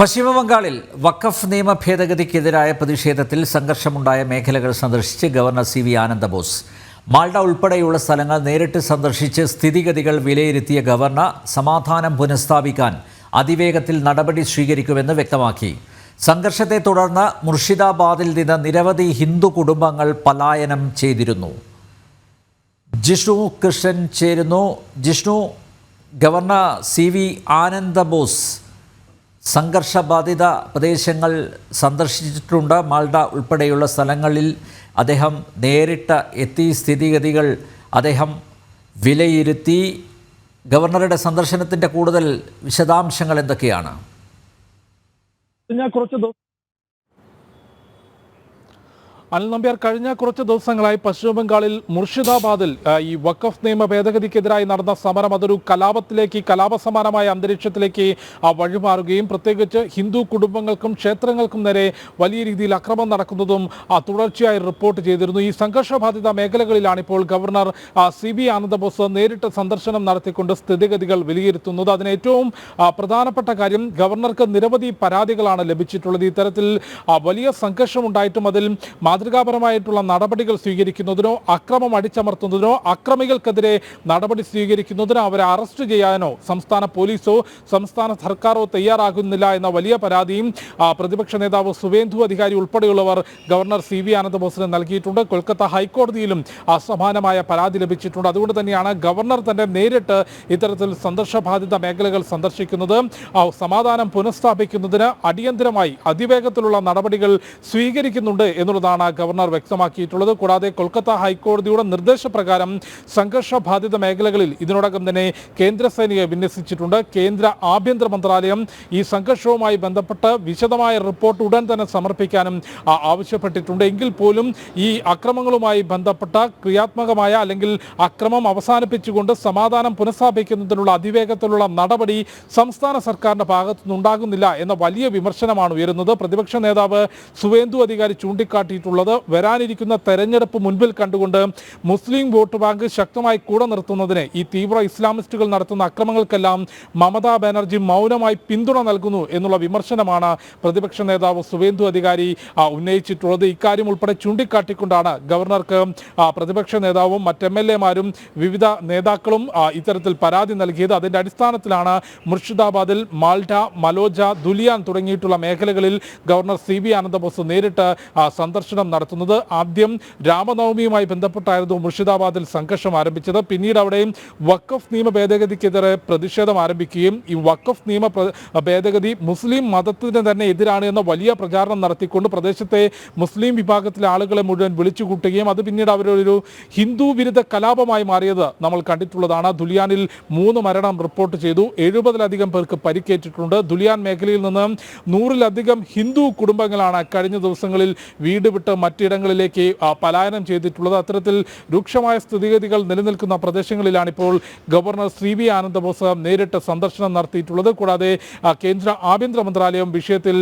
പശ്ചിമബംഗാളിൽ വഖഫ് നിയമ ഭേദഗതിക്കെതിരായ പ്രതിഷേധത്തിൽ സംഘർഷമുണ്ടായ മേഖലകൾ സന്ദർശിച്ച് governor C V Ananda Bose. Malda ഉൾപ്പെടെയുള്ള സ്ഥലങ്ങൾ നേരിട്ട് സന്ദർശിച്ച് സ്ഥിതിഗതികൾ വിലയിരുത്തിയ ഗവർണർ സമാധാനം പുനഃസ്ഥാപിക്കാൻ അതിവേഗത്തിൽ നടപടി സ്വീകരിക്കുമെന്ന് വ്യക്തമാക്കി. സംഘർഷത്തെ തുടർന്ന് മുർഷിദാബാദിൽ നിന്ന് നിരവധി ഹിന്ദു കുടുംബങ്ങൾ പലായനം ചെയ്തിരുന്നു. ജിഷ്ണു കൃഷ്ണൻ ചേരുന്നു. Jishnu governor C V Ananda Bose സംഘർഷബാധിത പ്രദേശങ്ങൾ സന്ദർശിച്ചിട്ടുണ്ട്. മാൾഡ ഉൾപ്പെടെയുള്ള സ്ഥലങ്ങളിൽ അദ്ദേഹം നേരിട്ട് എത്തി സ്ഥിതിഗതികൾ അദ്ദേഹം വിലയിരുത്തി. ഗവർണറുടെ സന്ദർശനത്തിന്റെ കൂടുതൽ വിശദാംശങ്ങൾ എന്തൊക്കെയാണ്? ഞാൻ കുറച്ച് അനിൽ നമ്പ്യാർ കഴിഞ്ഞ കുറച്ച് ദിവസങ്ങളായി പശ്ചിമ ബംഗാളിൽ മുർഷിദാബാദിൽ ഈ വഖഫ് നിയമ ഭേദഗതിക്കെതിരായി നടന്ന സമരം അതൊരു കലാപത്തിലേക്ക് കലാപസമാനമായ അന്തരീക്ഷത്തിലേക്ക് വഴിമാറുകയും പ്രത്യേകിച്ച് ഹിന്ദു കുടുംബങ്ങൾക്കും ക്ഷേത്രങ്ങൾക്കും നേരെ വലിയ രീതിയിൽ അക്രമം നടക്കുന്നതും തുടർച്ചയായി റിപ്പോർട്ട് ചെയ്തിരുന്നു. ഈ സംഘർഷബാധിത മേഖലകളിലാണ് ഇപ്പോൾ ഗവർണർ സി ബി ആനന്ദബോസ് നേരിട്ട് സന്ദർശനം നടത്തിക്കൊണ്ട് സ്ഥിതിഗതികൾ വിലയിരുത്തുന്നത്. അതിന് ഏറ്റവും പ്രധാനപ്പെട്ട കാര്യം ഗവർണർക്ക് നിരവധി പരാതികളാണ് ലഭിച്ചിട്ടുള്ളത്. ഇത്തരത്തിൽ വലിയ സംഘർഷമുണ്ടായിട്ടും അതിൽ മാതൃകാപരമായിട്ടുള്ള നടപടികൾ സ്വീകരിക്കുന്നതിനോ അക്രമം അടിച്ചമർത്തുന്നതിനോ അക്രമികൾക്കെതിരെ നടപടി സ്വീകരിക്കുന്നതിനോ അവരെ അറസ്റ്റ് ചെയ്യാനോ സംസ്ഥാന പോലീസോ സംസ്ഥാന സർക്കാരോ തയ്യാറാകുന്നില്ല എന്ന വലിയ പരാതിയും പ്രതിപക്ഷ നേതാവ് സുവേന്ദു അധികാരി ഉൾപ്പെടെയുള്ളവർ ഗവർണർ സി വി ആനന്ദബോസിന് നൽകിയിട്ടുണ്ട്. കൊൽക്കത്ത ഹൈക്കോടതിയിലും അസമാനമായ പരാതി ലഭിച്ചിട്ടുണ്ട്. അതുകൊണ്ട് തന്നെയാണ് ഗവർണർ തന്നെ നേരിട്ട് ഇത്തരത്തിൽ സംഘർഷബാധിത മേഖലകൾ സന്ദർശിക്കുന്നത്. സമാധാനം പുനഃസ്ഥാപിക്കുന്നതിന് അടിയന്തരമായി അതിവേഗത്തിലുള്ള നടപടികൾ സ്വീകരിക്കുന്നുണ്ട് എന്നുള്ളതാണ് ഗവർണർ വ്യക്തമാക്കിയിട്ടുള്ളത്. കൂടാതെ കൊൽക്കത്ത ഹൈക്കോടതിയുടെ നിർദ്ദേശപ്രകാരം സംഘർഷബാധിത മേഖലകളിൽ ഇതിനോടകം തന്നെ കേന്ദ്ര സേനയെ വിന്യസിച്ചിട്ടുണ്ട്. കേന്ദ്ര ആഭ്യന്തര മന്ത്രാലയം ഈ സംഘർഷവുമായി ബന്ധപ്പെട്ട് വിശദമായ റിപ്പോർട്ട് ഉടൻ തന്നെ സമർപ്പിക്കാനും ആവശ്യപ്പെട്ടിട്ടുണ്ട്. എങ്കിൽ പോലും ഈ അക്രമങ്ങളുമായി ബന്ധപ്പെട്ട ക്രിയാത്മകമായ അല്ലെങ്കിൽ അക്രമം അവസാനിപ്പിച്ചുകൊണ്ട് സമാധാനം പുനഃസ്ഥാപിക്കുന്നതിനുള്ള അതിവേഗത്തിലുള്ള നടപടി സംസ്ഥാന സർക്കാരിന്റെ ഭാഗത്തുനിന്നുണ്ടാകുന്നില്ല എന്ന വലിയ വിമർശനമാണ് ഉയരുന്നത്. പ്രതിപക്ഷ നേതാവ് സുവേന്ദു അധികാരി ചൂണ്ടിക്കാട്ടിയിട്ടുള്ളത് വരാനിരിക്കുന്ന തെരഞ്ഞെടുപ്പ് മുൻപിൽ കണ്ടുകൊണ്ട് മുസ്ലിം വോട്ട് ബാങ്ക് ശക്തമായി കൂടെ നിർത്തുന്നതിന് ഈ തീവ്ര ഇസ്ലാമിസ്റ്റുകൾ നടത്തുന്ന അക്രമങ്ങൾക്കെല്ലാം മമതാ ബാനർജി മൗനമായി പിന്തുണ നൽകുന്നു എന്നുള്ള വിമർശനമാണ് പ്രതിപക്ഷ നേതാവ് സുവേന്ദു അധികാരി ഉന്നയിച്ചിട്ടുള്ളത്. ഇക്കാര്യം ഉൾപ്പെടെ ചൂണ്ടിക്കാട്ടിക്കൊണ്ടാണ് ഗവർണർക്ക് പ്രതിപക്ഷ നേതാവും മറ്റ് എം എൽ എമാരും വിവിധ നേതാക്കളും ഇത്തരത്തിൽ പരാതി നൽകിയത്. അതിന്റെ അടിസ്ഥാനത്തിലാണ് മുർഷിദാബാദിൽ മാൾട്ട മലോജ ദുലിയാൻ തുടങ്ങിയിട്ടുള്ള മേഖലകളിൽ ഗവർണർ സി ബി ആനന്ദബോസ് നേരിട്ട് ആ, സന്ദർശനം നടത്തുന്നത്. ആദ്യം രാമനവമിയുമായി ബന്ധപ്പെട്ടായിരുന്നു മുർഷിദാബാദിൽ സംഘർഷം ആരംഭിച്ചത്. പിന്നീട് അവിടെയും വഖഫ് നിയമ ഭേദഗതിക്കെതിരെ പ്രതിഷേധം ആരംഭിക്കുകയും ഈ വഖഫ് നിയമ ഭേദഗതി മുസ്ലിം മതത്തിന് തന്നെ എതിരാണ് എന്ന വലിയ പ്രചാരണം നടത്തിക്കൊണ്ട് പ്രദേശത്തെ മുസ്ലിം വിഭാഗത്തിലെ ആളുകളെ മുഴുവൻ വിളിച്ചുകൂട്ടുകയും അത് പിന്നീട് അവരൊരു ഹിന്ദു വിരുദ്ധ കലാപമായി മാറിയത് നമ്മൾ കണ്ടിട്ടുള്ളതാണ്. ദുലിയാനിൽ മൂന്ന് മരണം റിപ്പോർട്ട് ചെയ്തു. എഴുപതിലധികം പേർക്ക് പരിക്കേറ്റിട്ടുണ്ട്. ദുലിയാൻ മേഖലയിൽ നിന്ന് നൂറിലധികം ഹിന്ദു കുടുംബങ്ങളാണ് കഴിഞ്ഞ ദിവസങ്ങളിൽ വീട് വിട്ട് മറ്റിടങ്ങളിലേക്ക് പലായനം ചെയ്തിട്ടുള്ളത്. അത്തരത്തിൽ രൂക്ഷമായ സ്ഥിതിഗതികൾ നിലനിൽക്കുന്ന പ്രദേശങ്ങളിലാണ് ഇപ്പോൾ ഗവർണർ ശ്രീ വി ആനന്ദബോസ് നേരിട്ട് സന്ദർശനം നടത്തിയിട്ടുള്ളത്. കൂടാതെ കേന്ദ്ര ആഭ്യന്തര മന്ത്രാലയം വിഷയത്തിൽ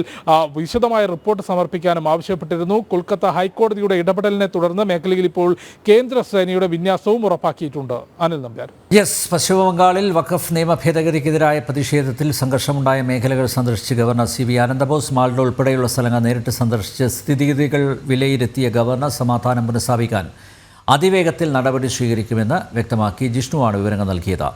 വിശദമായ റിപ്പോർട്ട് സമർപ്പിക്കാനും ആവശ്യപ്പെട്ടിരുന്നു. കൊൽക്കത്ത ഹൈക്കോടതിയുടെ ഇടപെടലിനെ തുടർന്ന് മേഖലയിൽ ഇപ്പോൾ കേന്ദ്ര സേനയുടെ വിന്യാസവും ഉറപ്പാക്കിയിട്ടുണ്ട്. അനിൽ നമ്പ്യാർ. യെസ് പശ്ചിമബംഗാളിൽ വഖഫ് നിയമ ഭേദഗതിക്കെതിരായ പ്രതിഷേധത്തിൽ സംഘർഷമുണ്ടായ മേഖലകൾ സന്ദർശിച്ച് governor C V Ananda Bose Malda ഉൾപ്പെടെയുള്ള സ്ഥലങ്ങൾ നേരിട്ട് സന്ദർശിച്ച് സ്ഥിതിഗതികൾ വിലയിരുത്തിയ ഗവർണർ സമാധാനം പുനഃസ്ഥാപിക്കാൻ അതിവേഗത്തിൽ നടപടി സ്വീകരിക്കുമെന്ന് വ്യക്തമാക്കി ജിഷ്ണുവാണ് വിവരങ്ങൾ നൽകിയത്.